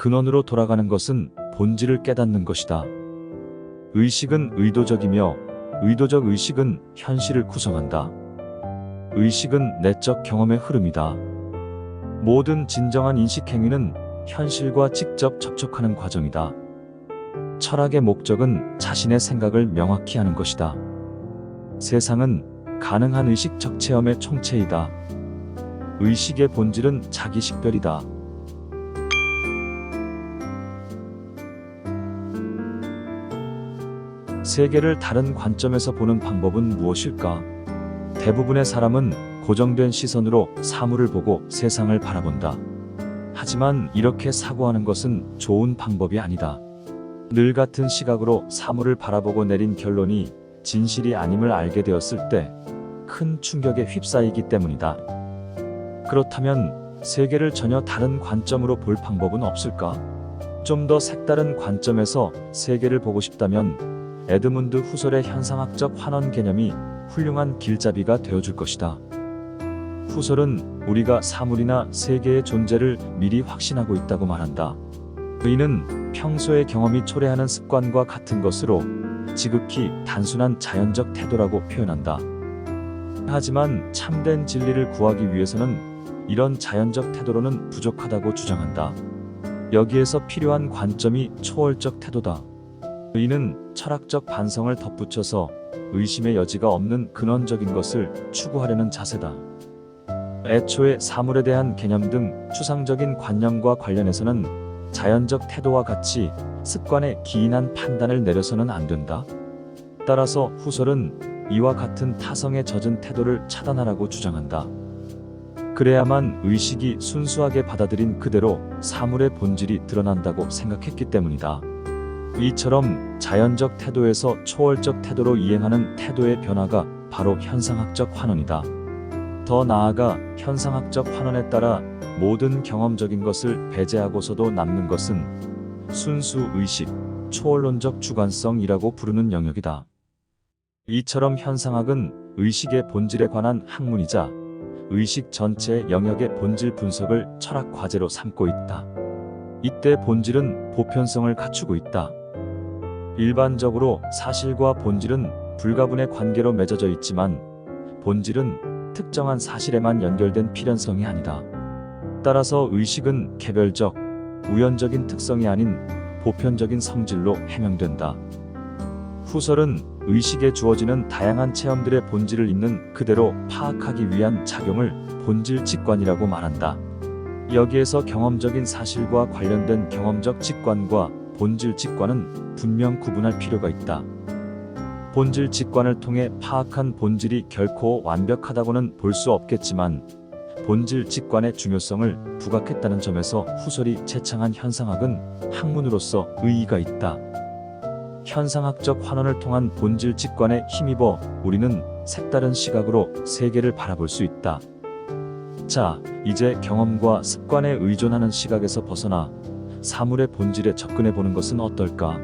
근원으로 돌아가는 것은 본질을 깨닫는 것이다. 의식은 의도적이며 의도적 의식은 현실을 구성한다. 의식은 내적 경험의 흐름이다. 모든 진정한 인식 행위는 현실과 직접 접촉하는 과정이다. 철학의 목적은 자신의 생각을 명확히 하는 것이다. 세상은 가능한 의식 적 체험의 총체이다. 의식의 본질은 자기 식별이다. 세계를 다른 관점에서 보는 방법은 무엇일까? 대부분의 사람은 고정된 시선으로 사물을 보고 세상을 바라본다. 하지만 이렇게 사고하는 것은 좋은 방법이 아니다. 늘 같은 시각으로 사물을 바라보고 내린 결론이 진실이 아님을 알게 되었을 때 큰 충격에 휩싸이기 때문이다. 그렇다면 세계를 전혀 다른 관점으로 볼 방법은 없을까? 좀 더 색다른 관점에서 세계를 보고 싶다면 에드문드 후설의 현상학적 환원 개념이 훌륭한 길잡이가 되어줄 것이다. 후설은 우리가 사물이나 세계의 존재를 미리 확신하고 있다고 말한다. 의는 평소의 경험이 초래하는 습관과 같은 것으로 지극히 단순한 자연적 태도라고 표현한다. 하지만 참된 진리를 구하기 위해서는 이런 자연적 태도로는 부족하다고 주장한다. 여기에서 필요한 관점이 초월적 태도다. 의는 철학적 반성을 덧붙여서 의심의 여지가 없는 근원적인 것을 추구하려는 자세다. 애초에 사물에 대한 개념 등 추상적인 관념과 관련해서는 자연적 태도와 같이 습관에 기인한 판단을 내려서는 안 된다. 따라서 후설은 이와 같은 타성에 젖은 태도를 차단하라고 주장한다. 그래야만 의식이 순수하게 받아들인 그대로 사물의 본질이 드러난다고 생각했기 때문이다. 이처럼 자연적 태도에서 초월적 태도로 이행하는 태도의 변화가 바로 현상학적 환원이다. 더 나아가 현상학적 환원에 따라 모든 경험적인 것을 배제하고서도 남는 것은 순수 의식, 초월론적 주관성이라고 부르는 영역이다. 이처럼 현상학은 의식의 본질에 관한 학문이자 의식 전체의 영역의 본질 분석을 철학 과제로 삼고 있다. 이때 본질은 보편성을 갖추고 있다. 일반적으로 사실과 본질은 불가분의 관계로 맺어져 있지만 본질은 특정한 사실에만 연결된 필연성이 아니다. 따라서 의식은 개별적, 우연적인 특성이 아닌 보편적인 성질로 해명된다. 후설은 의식에 주어지는 다양한 체험들의 본질을 있는 그대로 파악하기 위한 작용을 본질 직관이라고 말한다. 여기에서 경험적인 사실과 관련된 경험적 직관과 본질 직관은 분명 구분할 필요가 있다. 본질 직관을 통해 파악한 본질이 결코 완벽하다고는 볼 수 없겠지만 본질 직관의 중요성을 부각했다는 점에서 후설이 채창한 현상학은 학문으로서 의의가 있다. 현상학적 환원을 통한 본질 직관에 힘입어 우리는 색다른 시각으로 세계를 바라볼 수 있다. 자, 이제 경험과 습관에 의존하는 시각에서 벗어나 사물의 본질에 접근해 보는 것은 어떨까?